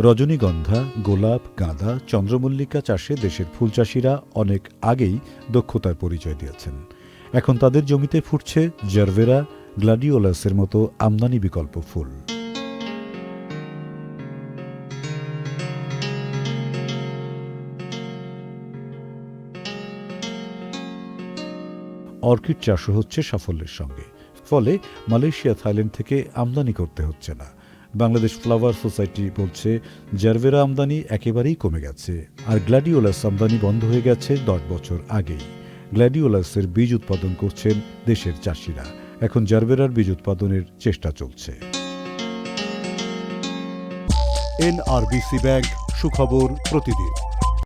রজনীগন্ধা, গোলাপ, গাঁদা, চন্দ্রমল্লিকা চাষে দেশের ফুল চাষিরা অনেক আগেই দক্ষতার পরিচয় দিয়েছেন। এখন তাদের জমিতে ফুটছে জারভেরা, গ্লাডিওলাসের মতো আমদানি বিকল্প ফুল। অর্কিড চাষও হচ্ছে সাফল্যের সঙ্গে। ফলে মালয়েশিয়া, থাইল্যান্ড থেকে আমদানি করতে হচ্ছে না। বাংলাদেশ ফ্লাওয়ার সোসাইটি বলছে জারভেরা আমদানি একেবারেই কমে গেছে, আর গ্ল্যাডিওলাস আমদানি বন্ধ হয়ে গেছে দশ বছর আগেই। গ্ল্যাডিওলাসের বীজ উৎপাদন করছেন দেশের চাষিরা। এখন জারভেরার বীজ উৎপাদনের চেষ্টা চলছে। এনআরবিসি ব্যাংক, সুখবর প্রতিদিন।